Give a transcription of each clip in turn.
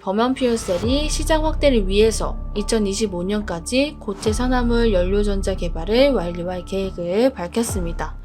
범연 퓨얼셀이 시장 확대를 위해서 2025년까지 고체 산화물 연료전자 개발을 완료할 계획을 밝혔습니다.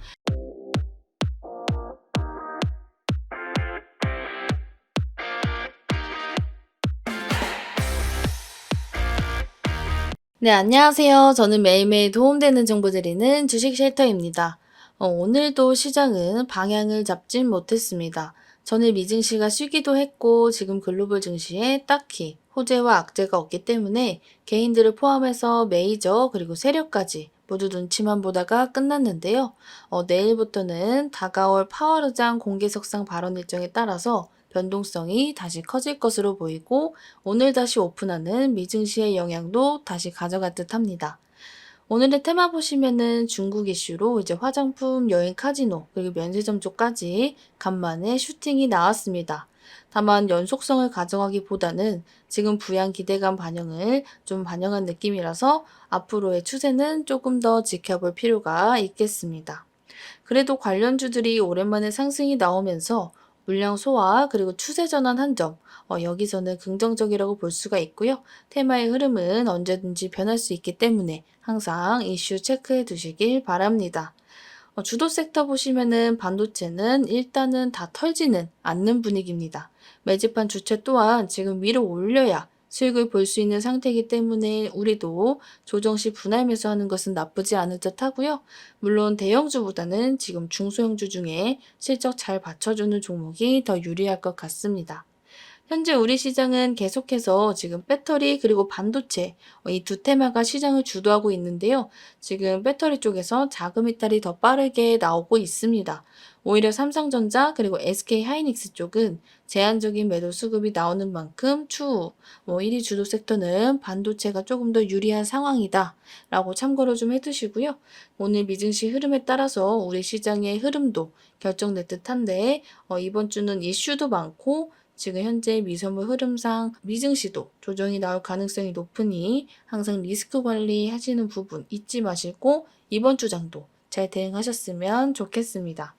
네, 안녕하세요. 저는 매일매일 도움되는 정보 드리는 주식 쉘터입니다. 어, 오늘도 시장은 방향을 잡진 못했습니다. 전일 미증시가 쉬기도 했고 지금 글로벌 증시에 딱히 호재와 악재가 없기 때문에 개인들을 포함해서 메이저 그리고 세력까지 모두 눈치만 보다가 끝났는데요. 어, 내일부터는 다가올 파월 의장 공개석상 발언 일정에 따라서 변동성이 다시 커질 것으로 보이고 오늘 다시 오픈하는 미증시의 영향도 다시 가져갈 듯 합니다. 오늘의 테마 보시면은 중국 이슈로 이제 화장품, 여행 카지노, 그리고 면세점 쪽까지 간만에 슈팅이 나왔습니다. 다만 연속성을 가져가기보다는 지금 부양 기대감 반영을 좀 반영한 느낌이라서 앞으로의 추세는 조금 더 지켜볼 필요가 있겠습니다. 그래도 관련주들이 오랜만에 상승이 나오면서 물량 소화 그리고 추세 전환 한 점, 어, 여기서는 긍정적이라고 볼 수가 있고요. 테마의 흐름은 언제든지 변할 수 있기 때문에 항상 이슈 체크해 두시길 바랍니다. 어, 주도 섹터 보시면은 반도체는 일단은 다 털지는 않는 분위기입니다. 매집한 주체 또한 지금 위로 올려야 수익을 볼 수 있는 상태이기 때문에 우리도 조정 시 분할 매수하는 것은 나쁘지 않을 듯 하고요. 물론 대형주보다는 지금 중소형주 중에 실적 잘 받쳐주는 종목이 더 유리할 것 같습니다. 현재 우리 시장은 계속해서 지금 배터리 그리고 반도체 어, 이두 테마가 시장을 주도하고 있는데요. 지금 배터리 쪽에서 자금 이탈이 더 빠르게 나오고 있습니다. 오히려 삼성전자 그리고 SK 하이닉스 쪽은 제한적인 매도 수급이 나오는 만큼 추후 뭐 1위 주도 섹터는 반도체가 조금 더 유리한 상황이다 라고 참고를 좀 해두시고요. 오늘 미증시 흐름에 따라서 우리 시장의 흐름도 결정될 듯한데 어, 이번 주는 이슈도 많고 지금 현재 미선물 흐름상 미증시도 조정이 나올 가능성이 높으니 항상 리스크 관리 하시는 부분 잊지 마시고 이번 주장도 잘 대응하셨으면 좋겠습니다.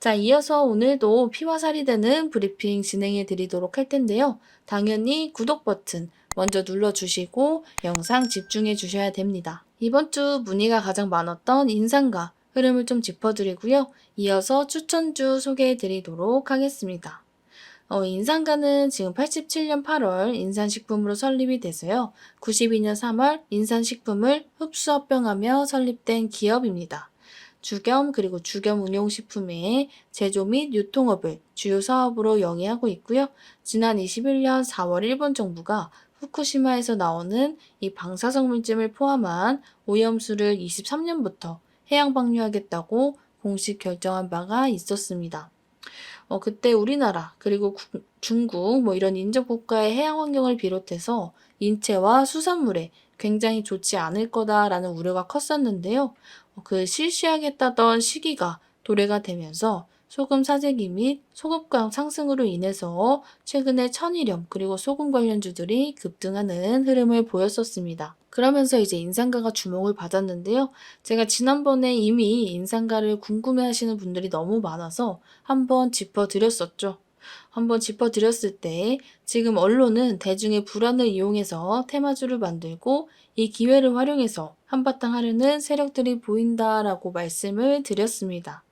자, 이어서 오늘도 피와 살이 되는 브리핑 진행해 드리도록 할 텐데요. 당연히 구독 버튼 먼저 눌러주시고 영상 집중해 주셔야 됩니다. 이번 주 문의가 가장 많았던 인상과 흐름을 좀 짚어드리고요. 이어서 추천주 소개해 드리도록 하겠습니다. 어, 인산가는 지금 87년 8월 인산식품으로 설립이 돼서요. 92년 3월 인산식품을 흡수합병하며 설립된 기업입니다. 주겸 그리고 주겸 운용식품의 제조 및 유통업을 주요 사업으로 영위하고 있고요. 지난 21년 4월 일본 정부가 후쿠시마에서 나오는 이 방사성 물질을 포함한 오염수를 23년부터 해양 방류하겠다고 공식 결정한 바가 있었습니다. 어, 그때 우리나라 그리고 구- 중국 뭐 이런 인접 국가의 해양 환경을 비롯해서 인체와 수산물에 굉장히 좋지 않을 거다라는 우려가 컸었는데요. 어, 그 실시하겠다던 시기가 도래가 되면서 소금 사재기 및 소금가 상승으로 인해서 최근에 천일염 그리고 소금 관련주들이 급등하는 흐름을 보였었습니다. 그러면서 이제 인상가가 주목을 받았는데요. 제가 지난번에 이미 인상가를 궁금해 하시는 분들이 너무 많아서 한번 짚어드렸었죠. 한번 짚어드렸을 때 지금 언론은 대중의 불안을 이용해서 테마주를 만들고 이 기회를 활용해서 한바탕 하려는 세력들이 보인다라고 말씀을 드렸습니다.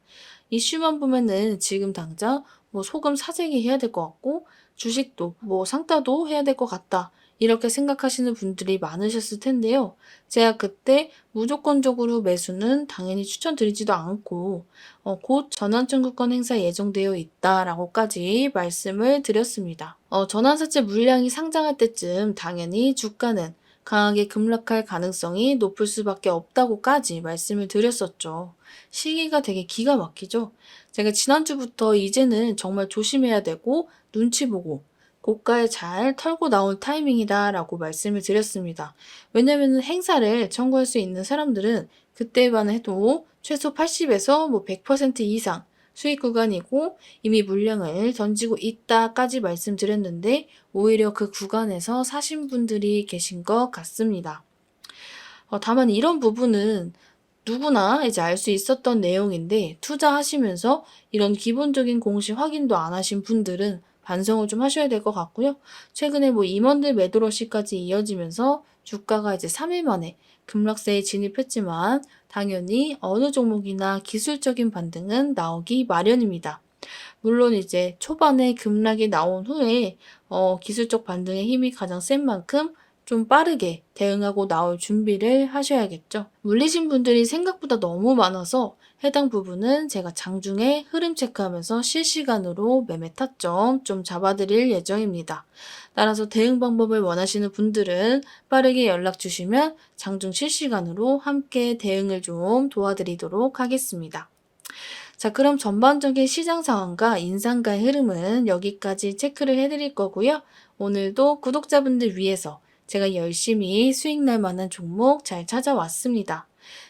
이슈만 보면은 지금 당장 뭐 소금 사재기 해야 될 것 같고 주식도 뭐 상따도 해야 될 것 같다. 이렇게 생각하시는 분들이 많으셨을 텐데요. 제가 그때 무조건적으로 매수는 당연히 추천드리지도 않고 어, 곧 전환청구권 행사 예정되어 있다라고까지 말씀을 드렸습니다. 어, 전환사채 물량이 상장할 때쯤 당연히 주가는 강하게 급락할 가능성이 높을 수밖에 없다고까지 말씀을 드렸었죠. 시기가 되게 기가 막히죠. 제가 지난주부터 이제는 정말 조심해야 되고 눈치 보고 고가에 잘 털고 나올 타이밍이다라고 말씀을 드렸습니다. 왜냐면 행사를 청구할 수 있는 사람들은 그때만 해도 최소 80에서 뭐 100% 이상 수익 구간이고 이미 물량을 던지고 있다까지 말씀드렸는데 오히려 그 구간에서 사신 분들이 계신 것 같습니다. 어, 다만 이런 부분은 누구나 이제 알 수 있었던 내용인데 투자하시면서 이런 기본적인 공시 확인도 안 하신 분들은 반성을 좀 하셔야 될 것 같고요. 최근에 뭐 임원들 매도러시까지 이어지면서 주가가 이제 3일 만에 급락세에 진입했지만 당연히 어느 종목이나 기술적인 반등은 나오기 마련입니다. 물론 이제 초반에 급락이 나온 후에 어, 기술적 반등의 힘이 가장 센 만큼 좀 빠르게 대응하고 나올 준비를 하셔야겠죠. 물리신 분들이 생각보다 너무 많아서 해당 부분은 제가 장중에 흐름 체크하면서 실시간으로 매매 타점 좀 잡아드릴 예정입니다. 따라서 대응 방법을 원하시는 분들은 빠르게 연락 주시면 장중 실시간으로 함께 대응을 좀 도와드리도록 하겠습니다. 자, 그럼 전반적인 시장 상황과 인상가의 흐름은 여기까지 체크를 해드릴 거고요. 오늘도 구독자분들 위해서 제가 열심히 수익 날 만한 종목 잘 찾아왔습니다.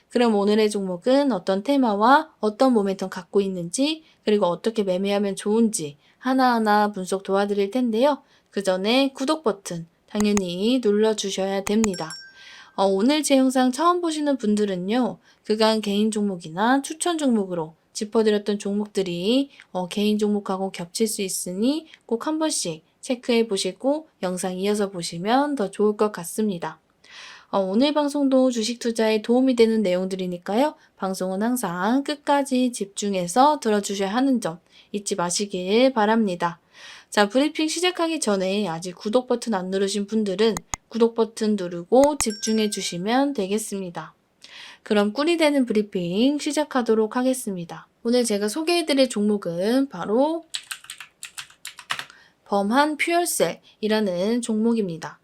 그럼 오늘의 종목은 어떤 테마와 어떤 모멘텀 갖고 있는지, 그리고 어떻게 매매하면 좋은지 하나하나 분석 도와드릴 텐데요. 그 전에 구독 버튼 당연히 눌러주셔야 됩니다. 어, 오늘 제 영상 처음 보시는 분들은요, 그간 개인 종목이나 추천 종목으로 짚어드렸던 종목들이 어, 개인 종목하고 겹칠 수 있으니 꼭 한 번씩 체크해 보시고 영상 이어서 보시면 더 좋을 것 같습니다. 어, 오늘 방송도 주식 투자에 도움이 되는 내용들이니까요. 방송은 항상 끝까지 집중해서 들어주셔야 하는 점 잊지 마시길 바랍니다. 자, 브리핑 시작하기 전에 아직 구독 버튼 안 누르신 분들은 구독 버튼 누르고 집중해 주시면 되겠습니다. 그럼 꿀이 되는 브리핑 시작하도록 하겠습니다. 오늘 제가 소개해드릴 종목은 바로 범한 퓨얼셀이라는 종목입니다.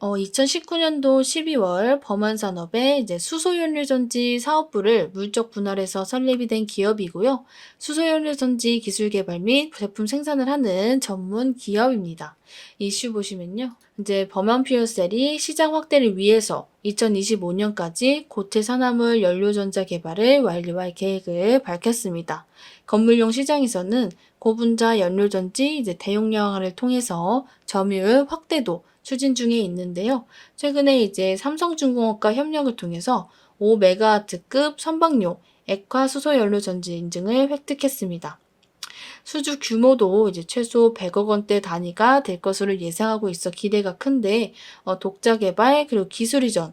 어, 2019년도 12월 범한산업의 이제 수소연료전지 사업부를 물적 분할해서 설립이 된 기업이고요. 수소연료전지 기술 개발 및 제품 생산을 하는 전문 기업입니다. 이슈 보시면요. 이제 범한 퓨어셀이 시장 확대를 위해서 2025년까지 고체 산화물 연료전자 개발을 완료할 계획을 밝혔습니다. 건물용 시장에서는 고분자 연료전지 이제 대용량화를 통해서 점유율 확대도 추진 중에 있는데요. 최근에 이제 삼성중공업과 협력을 통해서 5메가와트급 선박용 액화 수소 연료 전지 인증을 획득했습니다. 수주 규모도 이제 최소 100억 원대 단위가 될 것으로 예상하고 있어 기대가 큰데 어, 독자 개발 그리고 기술 이전을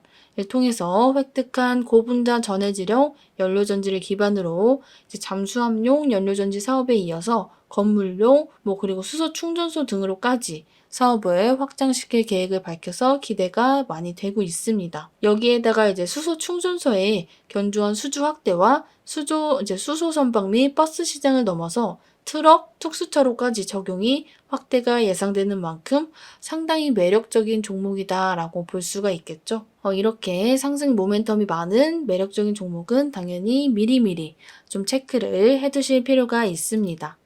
통해서 획득한 고분자 전해질용 연료전지를 기반으로 이제 잠수함용 연료전지 사업에 이어서 건물용 뭐 그리고 수소 충전소 등으로까지 사업을 확장시킬 계획을 밝혀서 기대가 많이 되고 있습니다. 여기에다가 이제 수소 충전소의 견조한 수주 확대와 수조 이제 수소 선박 및 버스 시장을 넘어서 트럭, 특수차로까지 적용이 확대가 예상되는 만큼 상당히 매력적인 종목이다라고 볼 수가 있겠죠. 어, 이렇게 상승 모멘텀이 많은 매력적인 종목은 당연히 미리미리 좀 체크를 해두실 필요가 있습니다.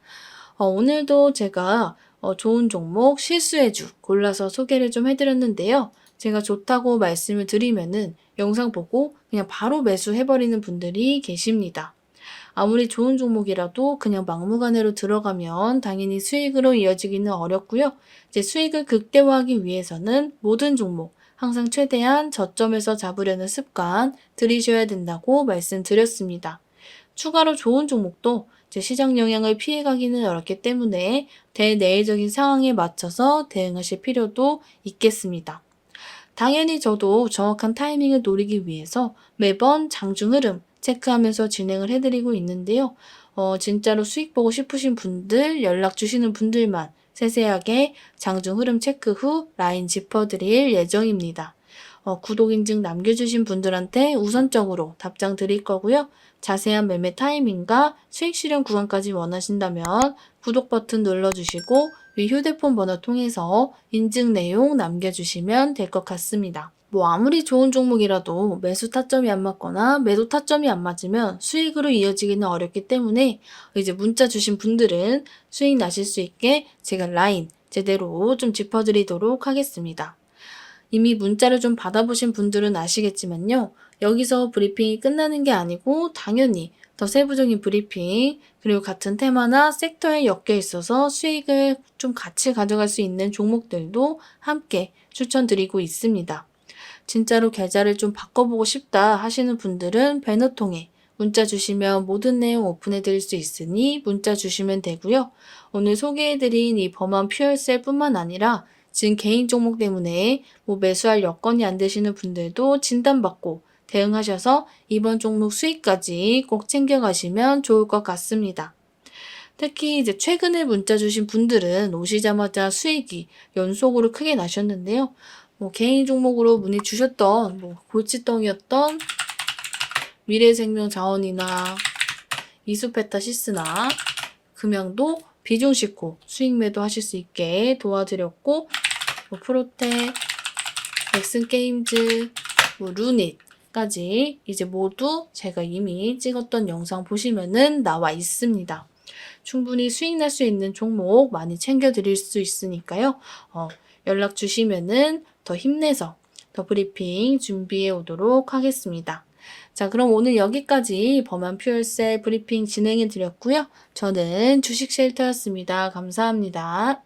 어, 오늘도 제가 어, 좋은 종목 실수해주 골라서 소개를 좀 해드렸는데요. 제가 좋다고 말씀을 드리면은 영상 보고 그냥 바로 매수해버리는 분들이 계십니다. 아무리 좋은 종목이라도 그냥 막무가내로 들어가면 당연히 수익으로 이어지기는 어렵고요. 이제 수익을 극대화하기 위해서는 모든 종목 항상 최대한 저점에서 잡으려는 습관 들이셔야 된다고 말씀드렸습니다. 추가로 좋은 종목도 시장 영향을 피해가기는 어렵기 때문에 대내외적인 상황에 맞춰서 대응하실 필요도 있겠습니다. 당연히 저도 정확한 타이밍을 노리기 위해서 매번 장중 흐름 체크하면서 진행을 해드리고 있는데요. 어, 진짜로 수익 보고 싶으신 분들, 연락 주시는 분들만 세세하게 장중 흐름 체크 후 라인 짚어드릴 예정입니다. 어, 구독 인증 남겨주신 분들한테 우선적으로 답장 드릴 거고요. 자세한 매매 타이밍과 수익 실현 구간까지 원하신다면 구독 버튼 눌러주시고 위 휴대폰 번호 통해서 인증 내용 남겨주시면 될 것 같습니다. 뭐 아무리 좋은 종목이라도 매수 타점이 안 맞거나 매도 타점이 안 맞으면 수익으로 이어지기는 어렵기 때문에 이제 문자 주신 분들은 수익 나실 수 있게 제가 라인 제대로 좀 짚어드리도록 하겠습니다. 이미 문자를 좀 받아보신 분들은 아시겠지만요. 여기서 브리핑이 끝나는 게 아니고 당연히 더 세부적인 브리핑, 그리고 같은 테마나 섹터에 엮여 있어서 수익을 좀 같이 가져갈 수 있는 종목들도 함께 추천드리고 있습니다. 진짜로 계좌를 좀 바꿔보고 싶다 하시는 분들은 배너 통해 문자 주시면 모든 내용 오픈해 드릴 수 있으니 문자 주시면 되고요. 오늘 소개해 드린 이 범한 퓨얼셀뿐만 아니라 지금 개인 종목 때문에 뭐 매수할 여건이 안 되시는 분들도 진단받고 대응하셔서 이번 종목 수익까지 꼭 챙겨가시면 좋을 것 같습니다. 특히 이제 최근에 문자 주신 분들은 오시자마자 수익이 연속으로 크게 나셨는데요. 뭐 개인 종목으로 문의 주셨던 뭐 골칫덩이였던 미래생명 자원이나 이수페타시스나 금양도 비중 싣고 수익 매도 하실 수 있게 도와드렸고 뭐 프로테, 엑슨게임즈, 뭐 루닛 까지 이제 모두 제가 이미 찍었던 영상 보시면은 나와 있습니다. 충분히 수익 날 수 있는 종목 많이 챙겨 드릴 수 있으니까요. 어, 연락 주시면은 더 힘내서 더 브리핑 준비해 오도록 하겠습니다. 자, 그럼 오늘 여기까지 범한 퓨얼셀 브리핑 진행해 드렸고요. 저는 주식 쉘터였습니다. 감사합니다.